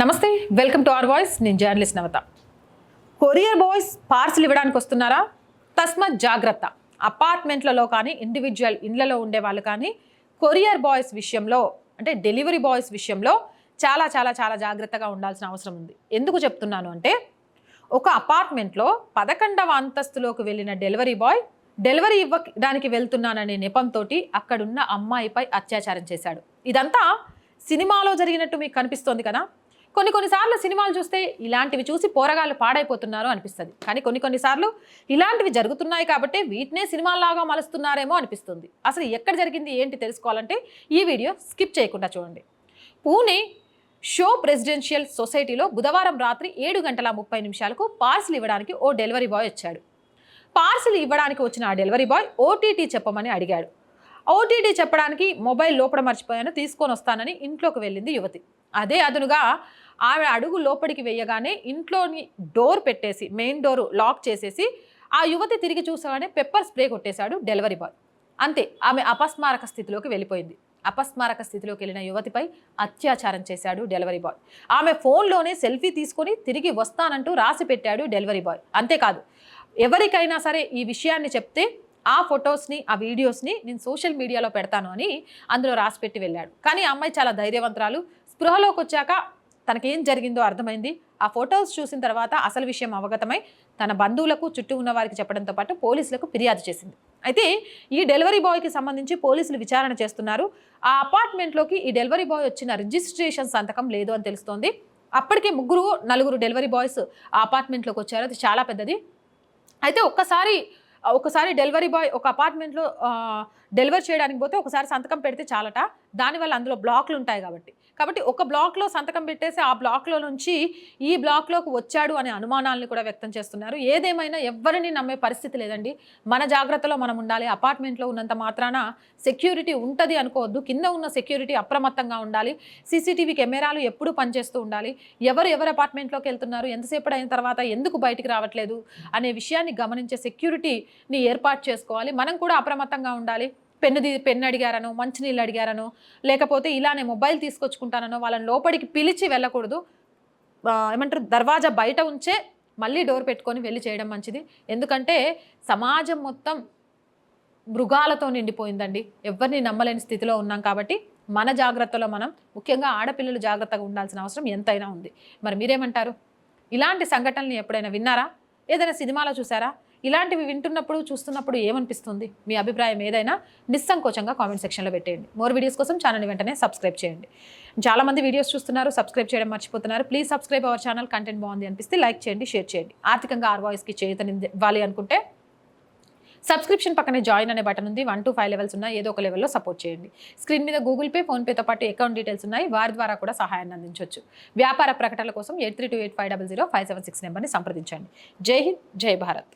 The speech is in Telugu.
నమస్తే వెల్కమ్ టు అవర్ వాయిస్. నేను journalist Navatha. Courier boys parcel ఇవ్వడానికి వస్తున్నారా? తస్మత్ జాగ్రత్త. అపార్ట్మెంట్లలో కానీ ఇండివిజువల్ ఇండ్లలో ఉండే వాళ్ళు కానీ కొరియర్ బాయ్స్ విషయంలో అంటే డెలివరీ బాయ్స్ విషయంలో చాలా చాలా చాలా జాగ్రత్తగా ఉండాల్సిన అవసరం ఉంది. ఎందుకు చెప్తున్నాను అంటే ఒక అపార్ట్మెంట్లో పదకొండవ అంతస్తులోకి వెళ్ళిన డెలివరీ బాయ్ డెలివరీ ఇవ్వడానికి వెళ్తున్నాననే నెపంతో అక్కడున్న అమ్మాయిపై అత్యాచారం చేశాడు. ఇదంతా సినిమాలో జరిగినట్టు మీకు కనిపిస్తోంది కదా? కొన్ని కొన్నిసార్లు సినిమాలు చూస్తే ఇలాంటివి చూసి పోరగాళ్ళు పాడైపోతున్నారు అనిపిస్తుంది. కానీ కొన్ని కొన్నిసార్లు ఇలాంటివి జరుగుతున్నాయి కాబట్టి వీటినే సినిమాల్లాగా మలుస్తున్నారేమో అనిపిస్తుంది. అసలు ఎక్కడ జరిగింది ఏంటి తెలుసుకోవాలంటే ఈ వీడియో స్కిప్ చేయకుండా చూడండి. పూణే షో ప్రెసిడెన్షియల్ సొసైటీలో బుధవారం రాత్రి ఏడు గంటల ముప్పై నిమిషాలకు పార్సిల్ ఇవ్వడానికి ఓ డెలివరీ బాయ్ వచ్చాడు. పార్సిల్ ఇవ్వడానికి వచ్చిన ఆ డెలివరీ బాయ్ ఓటీటీ చెప్పమని అడిగాడు. ఓటీటీ చెప్పడానికి మొబైల్ లోపల మర్చిపోయాను తీసుకొని వస్తానని ఇంట్లోకి వెళ్ళింది యువతి. అదే అదునుగా ఆమె అడుగు లోపలికి వేయగానే ఇంట్లోని డోర్ పెట్టేసి మెయిన్ డోర్ లాక్ చేసేసి ఆ యువతి తిరిగి చూసాగానే పెప్పర్ స్ప్రే కొట్టేశాడు డెలివరీ బాయ్. అంతే ఆమె అపస్మారక స్థితిలోకి వెళ్ళిపోయింది. అపస్మారక స్థితిలోకి వెళ్ళిన యువతిపై అత్యాచారం చేశాడు డెలివరీ బాయ్. ఆమె ఫోన్లోనే సెల్ఫీ తీసుకొని తిరిగి వస్తానంటూ రాసి పెట్టాడు డెలివరీ బాయ్. అంతేకాదు ఎవరికైనా సరే ఈ విషయాన్ని చెప్తే ఆ ఫొటోస్ని ఆ వీడియోస్ని నేను సోషల్ మీడియాలో పెడతాను అని అందులో రాసి పెట్టి వెళ్ళాడు. కానీ ఆ అమ్మాయి చాలా ధైర్యవంతురాలు. స్పృహలోకి వచ్చాక తనకేం జరిగిందో అర్థమైంది. ఆ ఫొటోస్ చూసిన తర్వాత అసలు విషయం అవగతమై తన బంధువులకు చుట్టూ ఉన్న వారికి చెప్పడంతో పాటు పోలీసులకు ఫిర్యాదు చేసింది. అయితే ఈ డెలివరీ బాయ్కి సంబంధించి పోలీసులు విచారణ చేస్తున్నారు. ఆ అపార్ట్మెంట్లోకి ఈ డెలివరీ బాయ్ వచ్చిన రిజిస్ట్రేషన్ సంతకం లేదు అని తెలుస్తోంది. అప్పటికే ముగ్గురు నలుగురు డెలివరీ బాయ్స్ ఆ అపార్ట్మెంట్లోకి వచ్చారు. అది చాలా పెద్దది. అయితే ఒక్కసారి ఒకసారి డెలివరీ బాయ్ ఒక అపార్ట్మెంట్లో డెలివరీ చేయడానికి పోతే ఒకసారి సంతకం పెడితే చాలట. దానివల్ల అందులో బ్లాక్లు ఉంటాయి కాబట్టి. కాబట్టి ఒక బ్లాక్లో సంతకం పెట్టేసి ఆ బ్లాక్లో నుంచి ఈ బ్లాక్లోకి వచ్చాడు అనే అనుమానాలను కూడా వ్యక్తం చేస్తున్నారు. ఏదేమైనా ఎవరిని నమ్మే పరిస్థితి లేదండి. మన జాగ్రత్తలో మనం ఉండాలి. అపార్ట్మెంట్లో ఉన్నంత మాత్రాన సెక్యూరిటీ ఉంటుంది అనుకోవద్దు. కింద ఉన్న సెక్యూరిటీ అప్రమత్తంగా ఉండాలి. సీసీటీవీ కెమెరాలు ఎప్పుడూ పనిచేస్తూ ఉండాలి. ఎవరు ఎవరు అపార్ట్మెంట్లోకి వెళ్తున్నారు? ఎంతసేపు అయిన తర్వాత ఎందుకు బయటికి రావట్లేదు? అనే విషయాన్ని గమనించే సెక్యూరిటీని ఏర్పాటు చేసుకోవాలి. మనం కూడా అప్రమత్తంగా ఉండాలి. పెన్నుది పెన్ను అడిగారనో మంచినీళ్ళు అడిగారనో లేకపోతే ఇలానే మొబైల్ తీసుకొచ్చుకుంటానో వాళ్ళని లోపలికి పిలిచి వెళ్ళకూడదు. ఏమంటారు దర్వాజా బయట ఉంచే మళ్ళీ డోర్ పెట్టుకొని వెళ్ళి చేయడం మంచిది. ఎందుకంటే సమాజం మొత్తం మృగాలతో నిండిపోయిందండి. ఎవరిని నమ్మలేని స్థితిలో ఉన్నాం కాబట్టి మన జాగ్రత్తలో మనం ముఖ్యంగా ఆడపిల్లలు జాగ్రత్తగా ఉండాల్సిన అవసరం ఎంతైనా ఉంది. మరి మీరేమంటారు? ఇలాంటి సంఘటనలు ఎప్పుడైనా విన్నారా? ఏదైనా సినిమాలో చూసారా? ఇలాంటివి వింటున్నప్పుడు చూస్తున్నప్పుడు ఏమనిపిస్తుంది? మీ అభిప్రాయం ఏదైనా నిస్సంకోచంగా కామెంట్ సెక్షన్లో పెట్టేయండి. మోర్ వీడియోస్ కోసం ఛానల్ని వెంటనే సబ్స్క్రైబ్ చేయండి. చాలామంది వీడియోస్ చూస్తున్నారు సబ్స్క్రైబ్ చేయడం మర్చిపోతున్నారు. Please subscribe our channel content బాగుంది అనిపిస్తే లైక్ చేయండి షేర్ చేయండి. ఆర్థికంగా ఆర్ వాయిస్కి చేతని ఇవ్వాలి అనుకుంటే సబ్స్క్రిప్షన్ పక్కనే జాయిన్ అనే బటన్ ఉంది. వన్ టు ఫైవ్ లెవెల్స్ ఉన్నాయి. ఏదో ఒక లెవెల్లో సపోర్ట్ చేయండి. స్క్రీన్ మీద గూగుల్ పే ఫోన్పేతో పాటు అకౌంట్ డీటెయిల్స్ ఉన్నాయి. వారి ద్వారా కూడా సహాయాన్ని అందించవచ్చు వ్యాపార ప్రకటనల కోసం eight three two eight five double zero five seven six నెంబర్ని సంప్రదించండి. జై హింద్ జై భారత్.